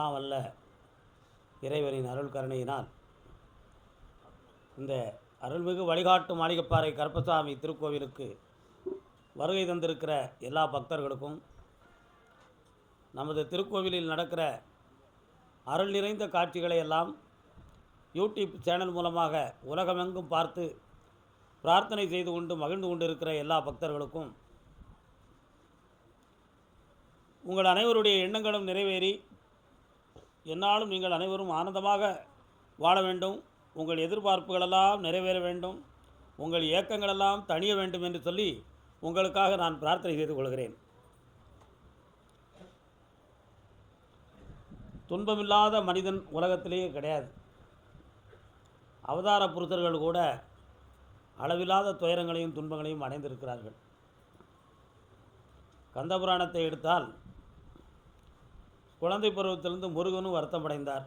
எல்லாம் வல்ல இறைவனின் அருள் கருணையினால் இந்த அருள்மிகு வழிகாட்டு மாளிகைப்பாறை கருப்பசாமி திருக்கோவிலுக்கு வருகை தந்திருக்கிற எல்லா பக்தர்களுக்கும் நமது திருக்கோவிலில் நடக்கிற அருள் நிறைந்த காட்சிகளை எல்லாம் யூடியூப் சேனல் மூலமாக உலகமெங்கும் பார்த்து பிரார்த்தனை செய்து கொண்டு மகிழ்ந்து கொண்டிருக்கிற எல்லா பக்தர்களுக்கும் உங்கள் அனைவருடைய எண்ணங்களும் நிறைவேறி என்னாலும் நீங்கள் அனைவரும் ஆனந்தமாக வாழ வேண்டும். உங்கள் எதிர்பார்ப்புகளெல்லாம் நிறைவேற வேண்டும். உங்கள் ஏக்கங்களெல்லாம் தணிய வேண்டும் என்று சொல்லி உங்களுக்காக நான் பிரார்த்தனை செய்து கொள்கிறேன். துன்பமில்லாத மனிதன் உலகத்திலேயே கிடையாது. அவதார புருஷர்கள் கூட அளவில்லாத துயரங்களையும் துன்பங்களையும் அடைந்திருக்கிறார்கள். கந்தபுராணத்தை எடுத்தால் குழந்தை பருவத்திலிருந்து முருகனும் வருத்தமடைந்தார்.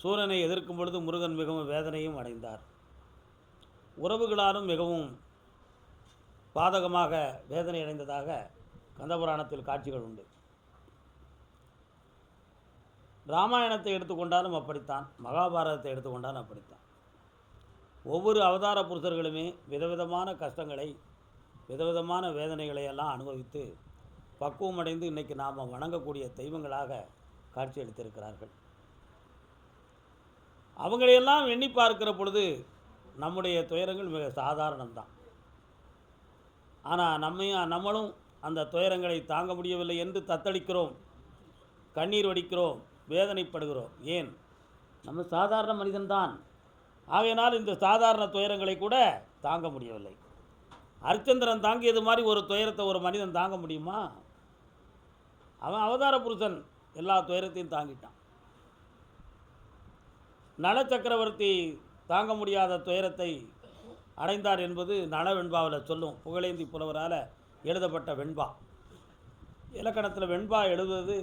சூரனை எதிர்க்கும் பொழுது முருகன் மிகவும் வேதனையும் அடைந்தார். உறவுகளாலும் மிகவும் பாதகமாக வேதனை அடைந்ததாக கந்தபுராணத்தில் காட்சிகள் உண்டு. ராமாயணத்தை எடுத்துக்கொண்டாலும் அப்படித்தான் மகாபாரதத்தை எடுத்துக்கொண்டாலும் அப்படித்தான். ஒவ்வொரு அவதார புருஷர்களுமே விதவிதமான கஷ்டங்களை விதவிதமான வேதனைகளை எல்லாம் அனுபவித்து பக்குவமடைந்து இன்றைக்கி நாம் வணங்கக்கூடிய தெய்வங்களாக காட்சியளித்திருக்கிறார்கள். அவங்களையெல்லாம் எண்ணி பார்க்கிற பொழுது நம்முடைய துயரங்கள் மிக சாதாரணம்தான். ஆனால் நம்மையும் நம்மளும் அந்த துயரங்களை தாங்க முடியவில்லை என்று தத்தளிக்கிறோம் கண்ணீர் வடிக்கிறோம் வேதனைப்படுகிறோம். ஏன்? நம்ம சாதாரண மனிதன்தான். ஆகையினால் இந்த சாதாரண துயரங்களை கூட தாங்க முடியவில்லை. அர்ச்சந்திரன் தாங்கியது மாதிரி ஒரு துயரத்தை ஒரு மனிதன் தாங்க முடியுமா? அவன் அவதார புருஷன். எல்லா துயரத்தையும் தாங்கிட்டான். நல சக்கரவர்த்தி தாங்க முடியாத துயரத்தை அடைந்தார் என்பது நல வெண்பாவில் சொல்லும் புகழேந்தி புலவரால் எழுதப்பட்ட வெண்பா. இலக்கணத்தில் வெண்பா எழுதுவது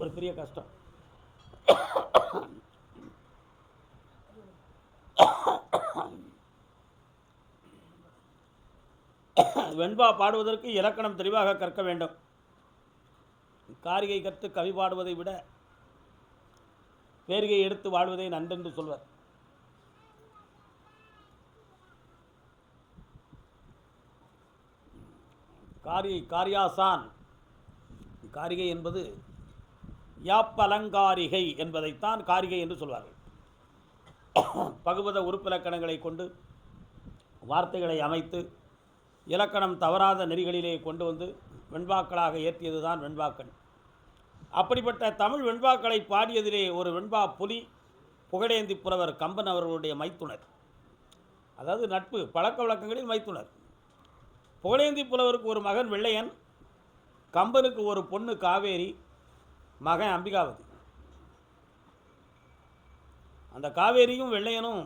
ஒரு பெரிய கஷ்டம். வெண்பா பாடுவதற்கு இலக்கணம் தெளிவாக கற்க வேண்டும். காரிகை கற்று கவி பாடுவதை விட பேரிகை எடுத்து வாழ்வதை நன்றென்று சொல்வர். காரி காரியாசான். காரிகை என்பது யாப்பலங்காரிகை என்பதைத்தான் காரிகை என்று சொல்வார்கள். பகுபத உறுப்பிலக்கணங்களை கொண்டு வார்த்தைகளை அமைத்து இலக்கணம் தவறாத நெறிகளிலே கொண்டு வந்து வெண்பாக்களாக ஏற்றியது தான் வெண்பாக்கள் அப்படிப்பட்ட தமிழ் வெண்பாக்களை பாடியதிலே ஒரு வெண்பா புலி புகழேந்தி புலவர் கம்பன் அவர்களுடைய மைத்துனர். அதாவது நட்பு பழக்க வழக்கங்களில் மைத்துனர். புகழேந்தி புலவருக்கு ஒரு மகன் வெள்ளையன் கம்பனுக்கு ஒரு பொண்ணு காவேரி மகன் அம்பிகாவதி. அந்த காவேரியும் வெள்ளையனும்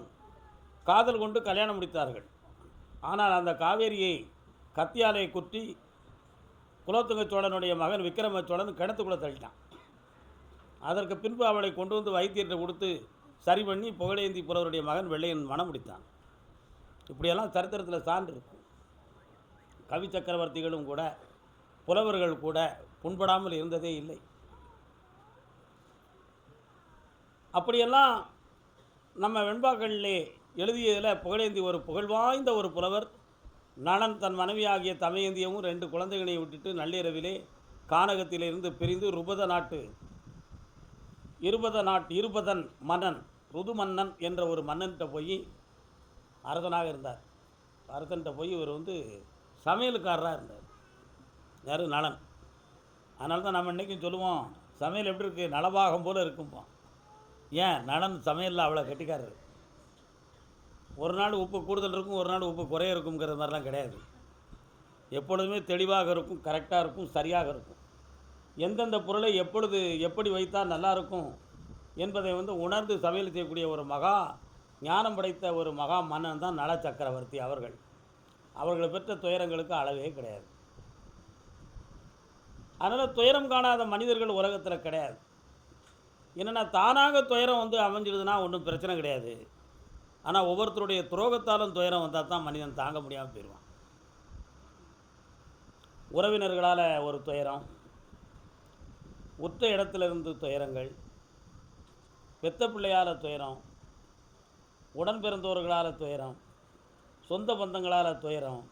காதல் கொண்டு கல்யாணம் முடித்தார்கள். ஆனால் அந்த காவேரியை கத்தியாலை குத்தி குலோத்துங்க சோழனுடைய மகன் விக்ரம சோழன் கிணத்துக்குள்ளே தள்ளிட்டான். அதற்கு பின்பு அவளை கொண்டு வந்து வைத்தியத்தை கொடுத்து சரி பண்ணி புகழேந்தி புலவருடைய மகன் வெள்ளையன் மனம் முடித்தான். இப்படியெல்லாம் சரித்திரத்தில் சான்று இருக்கும். கவி சக்கரவர்த்திகளும் கூட புலவர்கள் கூட புண்படாமல் இருந்ததே இல்லை. அப்படியெல்லாம் நம்ம வெண்பாக்களிலே எழுதியதில் புகழேந்தி ஒரு புகழ்வாய்ந்த ஒரு புலவர் நளன் தன் மனைவியாகிய தமயந்தியமும் ரெண்டு குழந்தைகளை விட்டுட்டு நள்ளிரவிலே கானகத்திலிருந்து பிரிந்து ருபத நாட்டு இருபத நாட்டு இருபதன் மன்னன் ருது மன்னன் என்ற ஒரு மன்னன்கிட்ட போய் அரசனாக இருந்தார். அரசன்கிட்ட போய் இவர் வந்து சமையலுக்காரராக இருந்தார். யார்? நலன். அதனால தான் நம்ம இன்றைக்கும் சொல்லுவோம் சமையல் எப்படி இருக்குது நலபாகம் போல் இருக்கும்போம் ஏன்? நலன் சமையலில் அவ்வளோ கெட்டிக்காரர். ஒரு நாள் உப்பு கூடுதல் இருக்கும் ஒரு நாள் உப்பு குறைய இருக்குங்கிற மாதிரிலாம் கிடையாது. எப்பொழுதுமே தெளிவாக இருக்கும் கரெக்டாக இருக்கும் சரியாக இருக்கும். எந்தெந்த பொருளை எப்பொழுது எப்படி வைத்தால் நல்லாயிருக்கும் என்பதை வந்து உணர்ந்து சமையல் செய்யக்கூடிய ஒரு மகா ஞானம் படைத்த ஒரு மகா மன்னன் தான் நல சக்கரவர்த்தி அவர்கள். அவர்களை பெற்ற துயரங்களுக்கு அளவே கிடையாது. அதனால் துயரம் காணாத மனிதர்கள் உலகத்தில் கிடையாது. என்னென்னா தானாக துயரம் வந்து அமைஞ்சிடுதுன்னா ஒன்றும் பிரச்சனை கிடையாது. ஆனால் ஒவ்வொருத்தருடைய துரோகத்தாலும் துயரம் வந்தால் தான் மனிதன் தாங்க முடியாமல் போயிடுவான் உறவினர்களால் ஒரு துயரம் உற்ற இடத்திலிருந்து துயரங்கள் பெத்த பிள்ளையால் துயரம் உடன் பிறந்தவர்களால் துயரம் சொந்த பந்தங்களால் துயரம்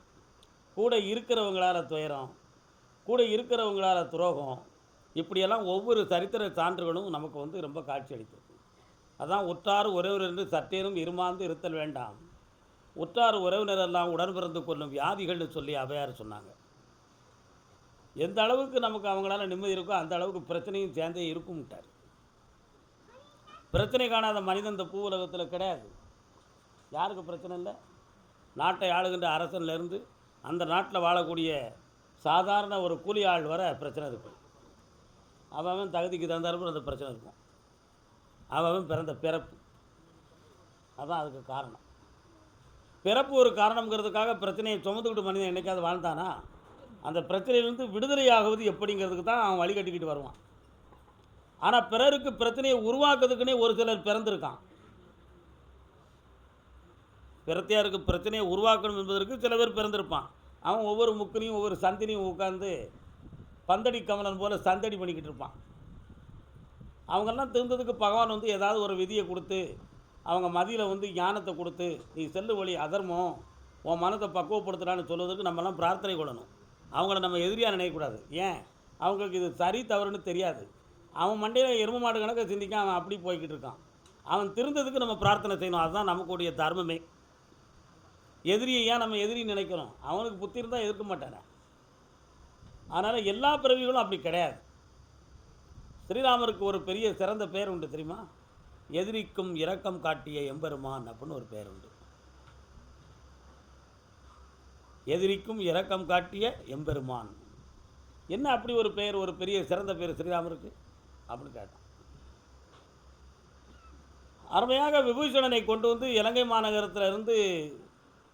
கூட இருக்கிறவங்களால் துயரம் கூட இருக்கிறவங்களால் துரோகம் இப்படியெல்லாம் ஒவ்வொரு சரித்திர சான்றுகளும் நமக்கு வந்து ரொம்ப காட்சி அளித்தது. அதான் உற்றார் உறவினர் என்று சற்றேனும் இருமாந்து இருத்தல் வேண்டாம். உற்றார் உறவினர் எல்லாம் உடன் பிறந்து கொள்ளும் வியாதிகள்னு சொல்லி அவையார் சொன்னாங்க. எந்த அளவுக்கு நமக்கு அவங்களால நிம்மதி இருக்கோ அந்த அளவுக்கு பிரச்சனையும் சேர்ந்தே இருக்கும்ட்டார். பிரச்சனை காணாத மனிதன் இந்த பூ உலகத்தில் கிடையாது. யாருக்கு பிரச்சனை இல்லை? நாட்டை ஆளுகின்ற அரசன்லேருந்து அந்த நாட்டில் வாழக்கூடிய சாதாரண ஒரு கூலி ஆள் வர பிரச்சனை இருக்கும் அவன் அவன் தகுதிக்கு தகுந்தாலும் அந்த பிரச்சனை இருக்கும். அவன் பிறந்த பிறப்பு. அதான் அதுக்கு காரணம். பிறப்பு ஒரு காரணங்கிறதுக்காக பிரச்சனையை சுமந்துக்கிட்டு மனிதன் என்றைக்காவது வாழ்ந்தானா? அந்த பிரச்சனையிலேருந்து விடுதலையாகுவது எப்படிங்கிறதுக்கு தான் அவன் வழி கட்டிக்கிட்டு வருவான். ஆனால் பிறருக்கு பிரச்சனையை உருவாக்குறதுக்குன்னே ஒரு சிலர் பிறந்திருக்கான். பிறத்தையாருக்கு பிரச்சனையை உருவாக்கணும் என்பதற்கு சில பேர் பிறந்திருப்பான். அவன் ஒவ்வொரு முக்கினையும் ஒவ்வொரு சந்தினையும் உட்காந்து பந்தடி கமலன் போல் சந்தடி பண்ணிக்கிட்டு இருப்பான். அவங்கெல்லாம் திருந்ததுக்கு பகவான் வந்து ஏதாவது ஒரு விதியை கொடுத்து அவங்க மதியில் வந்து ஞானத்தை கொடுத்து நீ செல்லு வழி அதர்மம் உன் மனத்தை பக்குவப்படுத்துறான்னு சொல்வதற்கு நம்மலாம் பிரார்த்தனை கொள்ளணும். அவங்கள நம்ம எதிரியாக நினைக்கக்கூடாது. ஏன்? அவங்களுக்கு இது சரி தவறுன்னு தெரியாது. அவன் மண்டையில் எரும மாடு கணக்கை சிந்திக்க அவன் அப்படி போய்கிட்டு இருக்கான். அவன் திருந்ததுக்கு நம்ம பிரார்த்தனை செய்யணும். அதுதான் நமக்குடைய தர்மமே. எதிரியை ஏன் நம்ம எதிரி நினைக்கிறோம்? அவனுக்கு புத்தி இருந்தால் எதிர்க்க மாட்டானே. அதனால் எல்லா பிறவிகளும் அப்படி கிடையாது. ஸ்ரீராமருக்கு ஒரு பெரிய சிறந்த பேர் உண்டு தெரியுமா? எதிரிக்கும் இரக்கம் காட்டிய எம்பெருமான் அப்படின்னு ஒரு பேர் உண்டு. எதிரிக்கும் இரக்கம் காட்டிய எம்பெருமான். என்ன அப்படி ஒரு பெயர் ஒரு பெரிய சிறந்த பேர் ஸ்ரீராமருக்கு? அப்படின்னு கேட்டான். அருமையாக விபூஷணனை கொண்டு வந்து இலங்கை மாநகரத்தில் இருந்து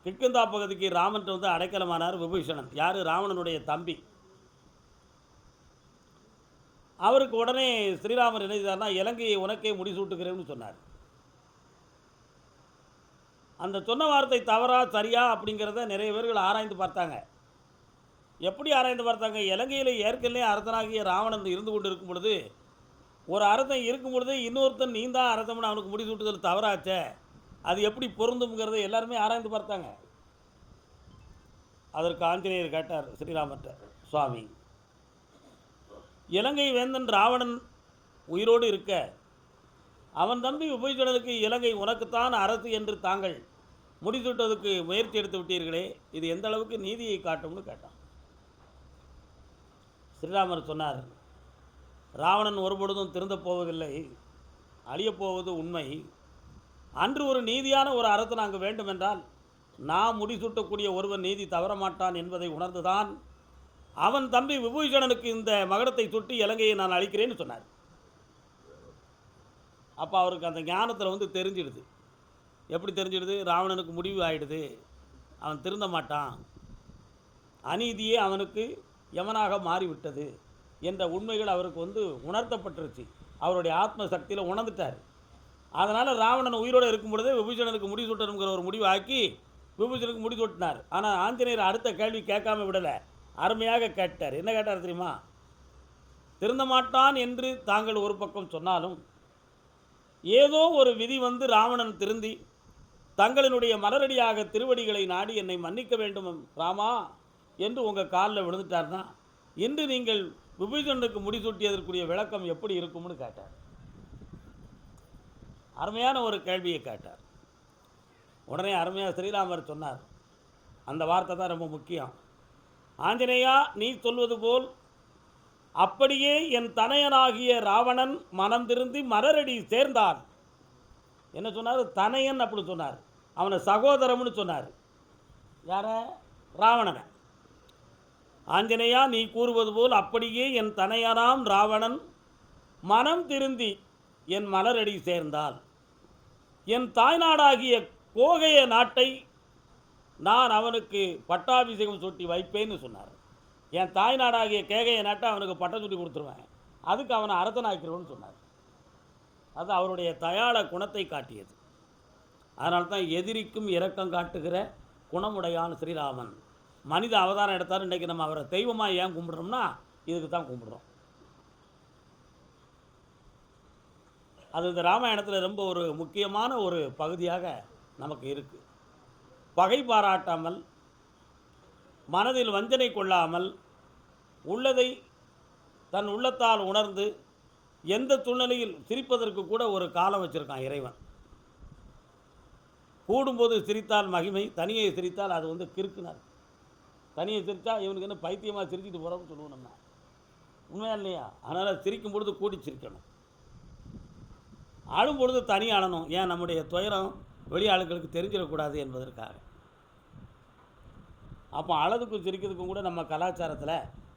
கிட்கந்தா பகுதிக்கு ராமன் வந்து அடைக்கலமானார் விபூஷணன். யார்? ராவணனுடைய தம்பி. அவருக்கு உடனே ஸ்ரீராமர் என்ன இலங்கையை உனக்கே முடிசூட்டுகிறேன்னு சொன்னார். அந்த சொன்ன வார்த்தை தவறா சரியா அப்படிங்கிறத நிறைய பேர்கள் ஆராய்ந்து பார்த்தாங்க. எப்படி ஆராய்ந்து பார்த்தாங்க? இலங்கையில் ஏற்கனவே அரசனாகிய ராவணன் இருந்து கொண்டு இருக்கும் பொழுது ஒரு அரசன் இருக்கும் பொழுது இன்னொருத்தன் நீ தான் அரசம்னு அவனுக்கு முடிசூட்டுதல் தவறாச்சே. அது எப்படி பொருந்தும்ங்கிறத எல்லாருமே ஆராய்ந்து பார்த்தாங்க. அதற்கு ஆஞ்சநேயர் கேட்டார் ஸ்ரீராமர்கிட்ட சுவாமி இலங்கை வேந்தன் ராவணன் உயிரோடு இருக்க. அவன் தம்பி விபீஷணனுக்கு இலங்கை உனக்குத்தான் அரசு என்று தாங்கள் முடித்துட்டதுக்கு முயற்சி எடுத்து விட்டீர்களே. இது எந்த அளவுக்கு நீதியை காட்டும்னு கேட்டான். ஸ்ரீராமர் சொன்னார் ராவணன் ஒருபொழுதும் திருந்தப் போவதில்லை. அழியப் போவது உண்மை. அன்று ஒரு நீதியான ஒரு அரசன் நாங்கள் வேண்டுமென்றால் நான் முடிசூட்டக்கூடிய ஒருவன் நீதி தவற மாட்டான் என்பதை உணர்ந்துதான் அவன் தம்பி விபூஷணனுக்கு இந்த மகடத்தை சுட்டி இலங்கையை நான் அழிக்கிறேன்னு சொன்னார். அப்போ அவருக்கு அந்த ஞானத்தில் வந்து தெரிஞ்சிடுது. எப்படி தெரிஞ்சிடுது? ராவணனுக்கு முடிவு ஆகிடுது அவன் திருந்த மாட்டான். அநீதியே அவனுக்கு யமனாக மாறிவிட்டது என்ற உண்மைகள் அவருக்கு வந்து உணர்த்தப்பட்டுருச்சு. அவருடைய ஆத்ம சக்தியில் உணர்ந்துட்டார். அதனால் ராவணன் உயிரோடு இருக்கும் பொழுதே விபூஷணனுக்கு முடி சுட்டணுங்கிற ஒரு முடிவு ஆக்கி விபூஷனுக்கு முடி சுட்டினார் ஆனால் ஆஞ்சநேயர் அடுத்த கேள்வி கேட்காம விடலை. அருமையாக கேட்டார். என்ன கேட்டார் தெரியுமா? திருந்த மாட்டான் என்று தாங்கள் ஒரு பக்கம் சொன்னாலும் ஏதோ ஒரு விதி வந்து ராவணன் திருந்தி தங்களினுடைய மலரடியாக திருவடிகளை நாடி என்னை மன்னிக்க வேண்டும் ராமா என்று உங்கள் காலில் விழுந்துட்டார்னா இன்று நீங்கள் விபீஷனுக்கு முடிசூட்டியதற்குரிய விளக்கம் எப்படி இருக்கும்னு கேட்டார். அருமையான ஒரு கேள்வியை கேட்டார். உடனே அருமையாக ஸ்ரீராமர் சொன்னார். அந்த வார்த்தை தான் ரொம்ப முக்கியம். ஆஞ்சநேயா நீ சொல்வது போல் அப்படியே என் தனையனாகிய ராவணன் மனம் திருந்தி மலரடி சேர்ந்தான். என்ன சொன்னார்? தனையன் அப்படி சொன்னார். அவனை சகோதரம்னு சொன்னார். யார? ராவணனை. ஆஞ்சநேயா நீ கூறுவது போல் அப்படியே என் தனையனாம் ராவணன் மனம் திருந்தி என் மலரடி சேர்ந்தால் என் தாய்நாடாகிய கோகைய நாட்டை நான் அவனுக்கு பட்டாபிஷேகம் சூட்டி வைப்பேன்னு சொன்னார். என் தாய்நாடாகிய கேகைய நாட்டை அவனுக்கு பட்டம் சுட்டி கொடுத்துருவேன். அதுக்கு அவனை அரசனாக்கிறோன்னு சொன்னார். அது அவருடைய தயாள குணத்தை காட்டியது. அதனால தான் எதிரிக்கும் இரக்கம் காட்டுகிற குணமுடையான் ஸ்ரீராமன். மனித அவதாரம் எடுத்தார். இன்றைக்கி நம்ம அவரை தெய்வமாக ஏன் கும்பிடுறோம்னா இதுக்கு தான் கும்பிடுறோம். அது இந்த ராமாயணத்தில் ரொம்ப ஒரு முக்கியமான ஒரு பகுதியாக நமக்கு இருக்குது பகை பாராட்டாமல் மனதில் வஞ்சனை கொள்ளாமல் உள்ளதை தன் உள்ளத்தால் உணர்ந்து எந்த சூழ்நிலையில் சிரிப்பதற்கு கூட ஒரு காலம் வச்சுருக்கான் இறைவன். கூடும்போது சிரித்தால் மகிமை தனியை சிரித்தால் அது வந்து கிறுக்குனார் தனியை சிரித்தா இவனுக்கு என்ன பைத்தியமாக சிரிச்சிட்டு போகிறோம்னு சொல்லுவோம் நம்ம. உண்மையா இல்லையா? அதனால் சிரிக்கும் பொழுது கூடி சிரிக்கணும். அழும் பொழுது தனி அழணும் ஏன்? நம்முடைய துயரம் வெளி ஆளுகளுக்கு தெரிஞ்சிடக்கூடாது என்பதற்காக. அப்போ அழகுக்கும் சிரிக்கிறதுக்கும் கூட நம்ம கலாச்சாரத்தில்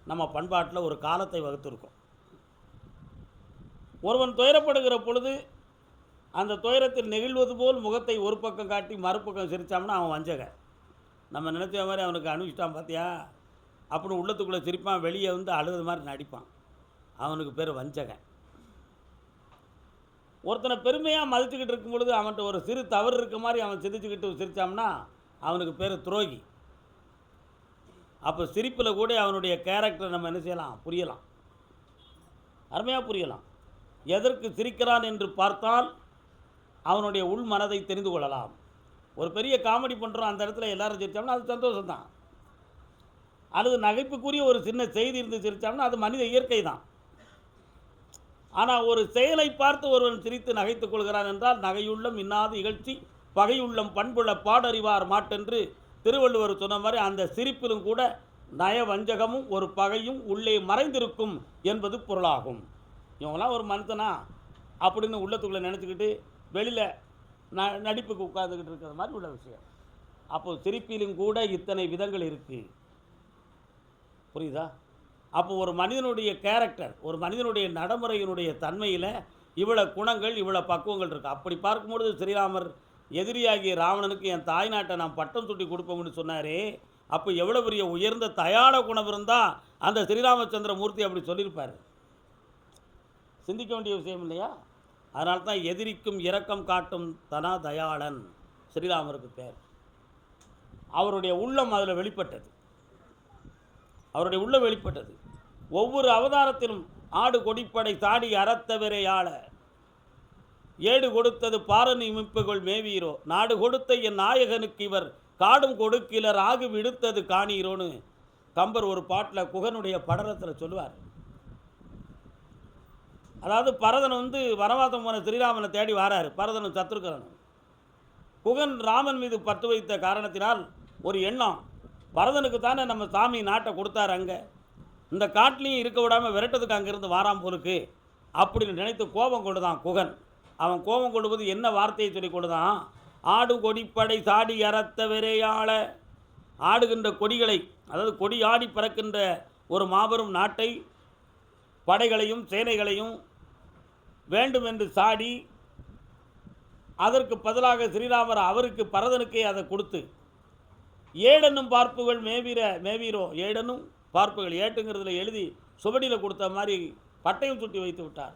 நம்ம பண்பாட்டில் ஒரு காலத்தை வகுத்திருக்கோம். ஒருவன் துயரப்படுகிற பொழுது அந்த துயரத்தில் நெகிழ்வது போல் முகத்தை ஒரு பக்கம் காட்டி மறுபக்கம் சிரித்தாம்னா அவன் வஞ்சகன் நம்ம நினச்ச மாதிரி அவனுக்கு அனுப்பிச்சிட்டான் பார்த்தியா அப்படின்னு உள்ளத்துக்குள்ளே சிரிப்பான் வெளியே வந்து அழுகுது மாதிரி நடிப்பான். அவனுக்கு பேர் வஞ்சகன் ஒருத்தனை பெருமையாக மதிச்சுக்கிட்டு இருக்கும் பொழுது அவன்கிட்ட ஒரு சிறு தவறு இருக்க மாதிரி அவன் சிரிச்சுக்கிட்டு சிரித்தான்னா அவனுக்கு பேர் துரோகி. அப்போ சிரிப்பில் கூட அவனுடைய கேரக்டரை நம்ம என்ன செய்யலாம்? புரியலாம். அருமையாக புரியலாம். எதற்கு சிரிக்கிறான் என்று பார்த்தால் அவனுடைய உள் மனதை தெரிந்து கொள்ளலாம். ஒரு பெரிய காமெடி பண்ணுறோம் அந்த இடத்துல எல்லாரும் சிரித்தோம்னா அது சந்தோஷம்தான். அல்லது நகைப்புக்குரிய ஒரு சின்ன செய்தி இருந்து சிரித்தோம்னா அது மனித இயற்கை தான் ஆனால் ஒரு செயலை பார்த்து ஒருவன் சிரித்து நகைத்துக் கொள்கிறான் என்றால் நகையுள்ளம் இன்னாது இகழ்ச்சி பகையுள்ளம் பண்புள்ள பாடறிவார் மாட்டென்று திருவள்ளுவர் சொன்ன மாதிரி அந்த சிரிப்பிலும் கூட நயவஞ்சகமும் ஒரு பகையும் உள்ளே மறைந்திருக்கும் என்பது பொருளாகும். இவங்களாம் ஒரு மனுஷனா அப்படின்னு உள்ளத்துக்குள்ளே நினச்சிக்கிட்டு வெளியில் ந நடிப்புக்கு உட்காந்துக்கிட்டு இருக்கிற மாதிரி உள்ள விஷயம். அப்போ சிரிப்பிலும் கூட இத்தனை விதங்கள் இருக்குது புரியுதா? அப்போ ஒரு மனிதனுடைய கேரக்டர் ஒரு மனிதனுடைய நடைமுறையினுடைய தன்மையில் இவ்வளோ குணங்கள் இவ்வளோ பக்குவங்கள் இருக்குது அப்படி பார்க்கும்பொழுது ஸ்ரீராமர் எதிரியாகிய ராவணனுக்கு என் தாய் நாட்டை நான் பட்டம் சுட்டி கொடுப்போம்னு சொன்னாரே அப்போ எவ்வளோ பெரிய உயர்ந்த தயாள குணம் இருந்தால் அந்த ஸ்ரீராமச்சந்திர மூர்த்தி அப்படி சொல்லியிருப்பார். சிந்திக்க வேண்டிய விஷயம் இல்லையா? அதனால தான் எதிரிக்கும் இரக்கம் காட்டும் தனா தயாளன் ஸ்ரீராமருக்கு பேர். அவருடைய உள்ளம் அதில் வெளிப்பட்டது. அவருடைய உள்ளம் வெளிப்பட்டது. ஒவ்வொரு அவதாரத்திலும் ஆடு கொடிப்படை தாடி அறத்தவரையாள ஏடு கொடுத்தது பாரணி இமிப்புகள் மேவீரோ. நாடு கொடுத்த என் நாயகனுக்கு இவர் காடும் கொடுக்கிலர் ஆகு விடுத்தது காணீரோன்னு கம்பர் ஒரு பாட்டில் குகனுடைய படரத்தில் சொல்லுவார். அதாவது பரதன் வந்து வனவாசம் போன ஸ்ரீராமனை தேடி வாரார் பரதனும் சத்ருக்கரனும். குகன் ராமன் மீது பற்று வைத்த காரணத்தினால் ஒரு எண்ணம். பரதனுக்கு தானே நம்ம சாமி நாட்டை கொடுத்தாரு அங்கே. இந்த காட்டிலையும் இருக்க விடாமல் விரட்டதுக்கு அங்கேருந்து வாராம் போருக்கு அப்படின்னு நினைத்து கோபம் கொண்டுதான் குகன். அவன் கோபம் கொடுப்பது என்ன வார்த்தையை சொல்லி கொடுதான் ஆடு கொடிப்படை சாடி அறத்த விரையாள. ஆடுகின்ற கொடிகளை அதாவது கொடி ஆடி பறக்கின்ற ஒரு மாபெரும் நாட்டை படைகளையும் சேனைகளையும் வேண்டும் என்று சாடி அதற்கு பதிலாக ஸ்ரீராமர் அவருக்கு பரதனுக்கே அதை கொடுத்து ஏடனும் பார்ப்புகள் மேவீர மேவீரோ ஏடனும் பார்ப்புகள் ஏட்டுங்கிறதுல எழுதி சுவடியில் கொடுத்த மாதிரி பட்டயம் சுட்டி வைத்து விட்டார்.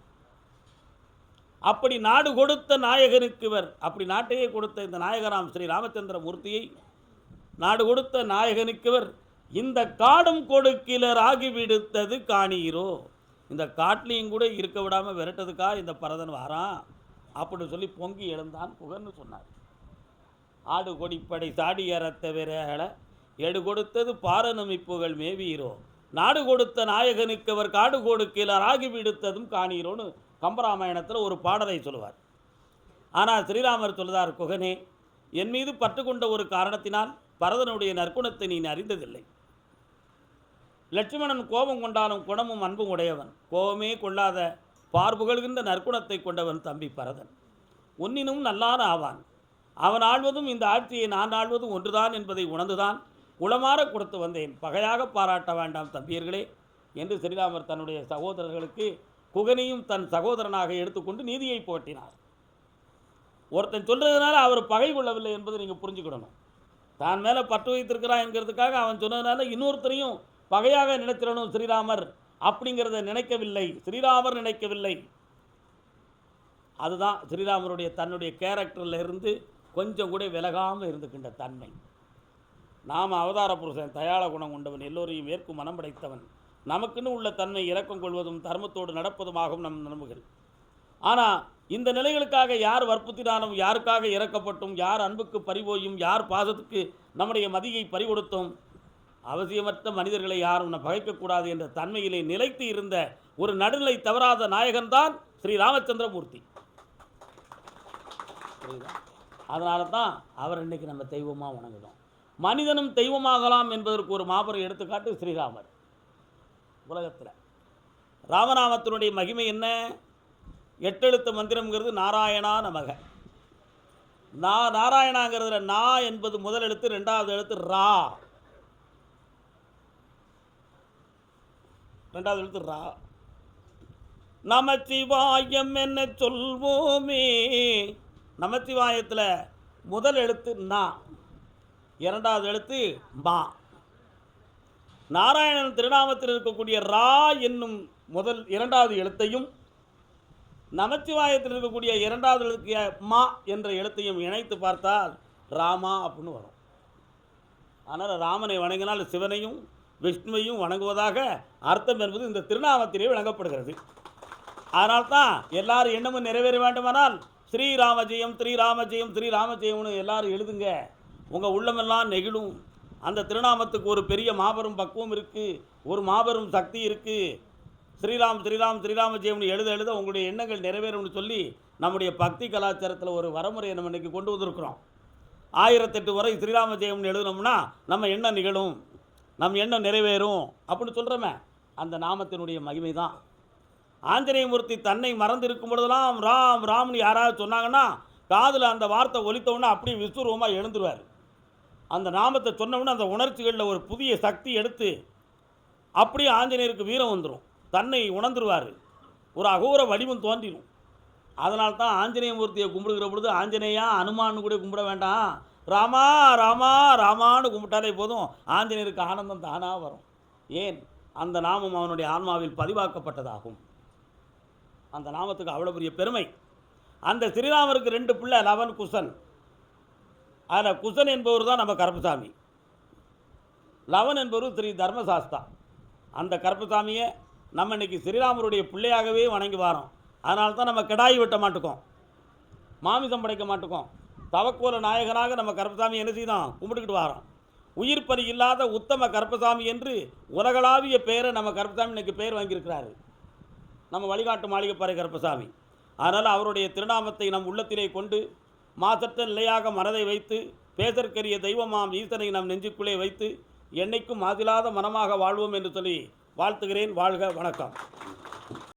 அப்படி நாடு கொடுத்த நாயகனுக்கு இவர் அப்படி நாட்டையே கொடுத்த இந்த நாயகராம் ஸ்ரீ ராமச்சந்திர மூர்த்தியை நாடு கொடுத்த நாயகனுக்கு இவர் இந்த காடும் கொடுக்கிலர் ஆகிவிடுத்தது காணீரோ இந்த காட்டிலையும் கூட இருக்க விடாமல் விரட்டதுக்கா இந்த பரதன் வாரான்? அப்படின்னு சொல்லி பொங்கி எழுந்தான் புகழ்னு சொன்னார். ஆடு கொடிப்படை சாடி அறத்த விரேள எடு கொடுத்தது பாரநமிப்புகள் மேவீரோ நாடு கொடுத்த நாயகனுக்கு அவர் காடு கொடுக்கிலர் ஆகி விடுத்ததும் காணீரோன்னு கம்பராமாயணத்தில் ஒரு பாடலை சொல்லுவார். ஆனால் ஸ்ரீராமர் சொல்லுதார் குகனே என் மீது பற்று கொண்ட ஒரு காரணத்தினால் பரதனுடைய நற்குணத்தை நீ அறிந்ததில்லை. லட்சுமணன் கோபம் கொண்டாலும் குணமும் அன்பும் உடையவன். கோபமே கொள்ளாத பார்புகழ்கின்ற நற்குணத்தை கொண்டவன் தம்பி பரதன். உன்னினும் நல்லான ஆவான். அவன் ஆள்வதும் இந்த ஆட்சியை நான் ஆள்வதும் ஒன்றுதான் என்பதை உணர்ந்துதான் உளமாற கொடுத்து வந்தேன். பகையாக பாராட்ட வேண்டாம் தம்பியர்களே என்று ஸ்ரீராமர் தன்னுடைய சகோதரர்களுக்கு குகனையும் தன் சகோதரனாக எடுத்துக்கொண்டு நீதியை போட்டினார் ஒருத்தன் சொல்கிறதுனால அவர் பகை கொள்ளவில்லை என்பதை நீங்கள் புரிஞ்சுக்கிடணும். தான் மேலே பற்று வைத்திருக்கிறான் என்கிறதுக்காக அவன் சொன்னதுனால இன்னொருத்தரையும் பகையாக நினைத்திடணும் ஸ்ரீராமர் அப்படிங்கிறத நினைக்கவில்லை. ஸ்ரீராமர் நினைக்கவில்லை. அதுதான் ஸ்ரீராமருடைய தன்னுடைய கேரக்டரில் இருந்து கொஞ்சம் கூட விலகாமல் இருந்துக்கின்ற தன்மை. நாம் அவதார புருஷன் தயாள குணம் கொண்டவன் எல்லோரையும் ஏற்கும் மனம் படைத்தவன். நமக்குன்னு உள்ள தன்மை இறக்கம் கொள்வதும் தர்மத்தோடு நடப்பதுமாகும் நம் நம்புகள். ஆனால் இந்த நிலைகளுக்காக யார் வற்புத்தினாலும் யாருக்காக இறக்கப்பட்டும் யார் அன்புக்கு பறிபோயும் யார் பாதத்துக்கு நம்முடைய மதியை பறிகொடுத்தோம் அவசியமற்ற மனிதர்களை யாரும் பகைக்கக்கூடாது என்ற தன்மையிலே நிலைத்து இருந்த ஒரு நடுநிலை தவறாத நாயகன்தான் ஸ்ரீ ராமச்சந்திரமூர்த்தி. அதனால தான் அவர் இன்றைக்கி நம்ம தெய்வமாக வணங்குகிறோம் மனிதனும் தெய்வமாகலாம் என்பதற்கு ஒரு மாபெரும் எடுத்துக்காட்டு ஸ்ரீராமர். உலகத்தில். ராமநாமத்தினுடைய மகிமை என்ன? எட்டெழுத்து மந்திரம்ங்கிறது நாராயணா நமக. நா நாராயணாங்கிறதுல நா என்பது முதல் எழுத்து ரெண்டாவது எழுத்து ரா. ரெண்டாவது எழுத்து ரா. நமச்சிவாயம் என்ன சொல்வோமே? நமச்சிவாயத்தில் முதல் எழுத்து நா இரண்டாவது எழுத்து மா. நாராயணன் திருநாமத்தில் இருக்கக்கூடிய ரா என்னும் முதல் இரண்டாவது எழுத்தையும் நமச்சிவாயத்தில் இருக்கக்கூடிய இரண்டாவது எழுத்திய மா என்ற எழுத்தையும் இணைத்து பார்த்தால் ராமா அப்படின்னு வரும். அதனால் ராமனை வணங்கினால் சிவனையும் விஷ்ணுவையும் வணங்குவதாக அர்த்தம் என்பது இந்த திருநாமத்திலே விளங்கப்படுகிறது. அதனால் தான் எல்லாரும் எண்ணமும் நிறைவேற வேண்டுமானால் ஸ்ரீராமஜெயம் ஸ்ரீராமஜெயம் ஸ்ரீராமஜெயம்னு ஸ்ரீராம எல்லாரும் எழுதுங்க. உங்கள் உள்ளமெல்லாம் நெகிழும். அந்த திருநாமத்துக்கு ஒரு பெரிய மாபெரும் பக்குவம் இருக்குது ஒரு மாபெரும் சக்தி இருக்குது ஸ்ரீராம் ஸ்ரீராம் ஸ்ரீராம ஜெயம்னு எழுத எழுத உங்களுடைய எண்ணங்கள் நிறைவேறும்னு சொல்லி நம்முடைய பக்தி கலாச்சாரத்தில் ஒரு வரமுறையை நம்ம இன்னைக்கு கொண்டு வந்திருக்கிறோம். ஆயிரத்தெட்டு வரை ஸ்ரீராம ஜெயம்னு எழுதினோம்னா நம்ம எண்ணம் நிகழும். நம் எண்ணம் நிறைவேறும் அப்படின்னு சொல்கிறோமே அந்த நாமத்தினுடைய மகிமை தான் ஆஞ்சநேயமூர்த்தி தன்னை மறந்திருக்கும் பொழுதெல்லாம் ராம் ராம்னு யாராவது சொன்னாங்கன்னா காதில் அந்த வார்த்தை ஒலித்தவுடனே அப்படியே விஸ்வரூபமாக எழுந்துருவார். அந்த நாமத்தை சொன்னவுடனே அந்த உணர்ச்சிகளில் ஒரு புதிய சக்தி எடுத்து அப்படியே ஆஞ்சநேயருக்கு வீரம் வந்துடும் தன்னை உணர்ந்துருவார். ஒரு அகோர வடிவம் தோன்றிடும் அதனால தான் ஆஞ்சநேயமூர்த்தியை கும்பிடுகிற பொழுது ஆஞ்சநேயா அனுமான்னு கூட கும்பிட வேண்டாம். ராமா ராமா ராமான்னு கும்பிட்டாலே போதும். ஆஞ்சநேயருக்கு ஆனந்தம் தானாக வரும். ஏன்? அந்த நாமம் அவனுடைய ஆன்மாவில் பதிவாக்கப்பட்டதாகும். அந்த நாமத்துக்கு அவ்வளோ பெரிய பெருமை. அந்த ஸ்ரீராமருக்கு ரெண்டு பிள்ளை லவன் குசன். அதில் குசன் என்பவர் தான் நம்ம கருப்பசாமி. லவன் என்பவர் ஸ்ரீ தர்மசாஸ்தா. அந்த கருப்பசாமியை நம்ம இன்னைக்கு ஸ்ரீராமருடைய பிள்ளையாகவே வணங்கி வாரோம். அதனால தான் நம்ம கிடாயி வெட்ட மாட்டுக்கோம். மாமிசம் படைக்க மாட்டுக்கோம். தவக்கோல நாயகனாக நம்ம கருப்பசாமி என்ன செய்தோம் கும்பிட்டுக்கிட்டு வாரோம் உயிர் பறி இல்லாத உத்தம கருப்பசாமி என்று உலகளாவிய பெயரை நம்ம கருப்பசாமி இன்னைக்கு பெயர் வாங்கியிருக்கிறாரு. நம்ம வழிகாட்டு மாளிகைப்பாறை கருப்பசாமி. அதனால் அவருடைய திருநாமத்தை நம் உள்ளத்திலே கொண்டு மாசற்ற நிலையாக மனதை வைத்து பேசற்கரிய தெய்வமாம் ஈசனை நம் நெஞ்சுக்குள்ளே வைத்து என்னைக்கும் மாதிலாத மனமாக வாழ்வோம் என்று சொல்லி வாழ்த்துகிறேன். வாழ்க வணக்கம்.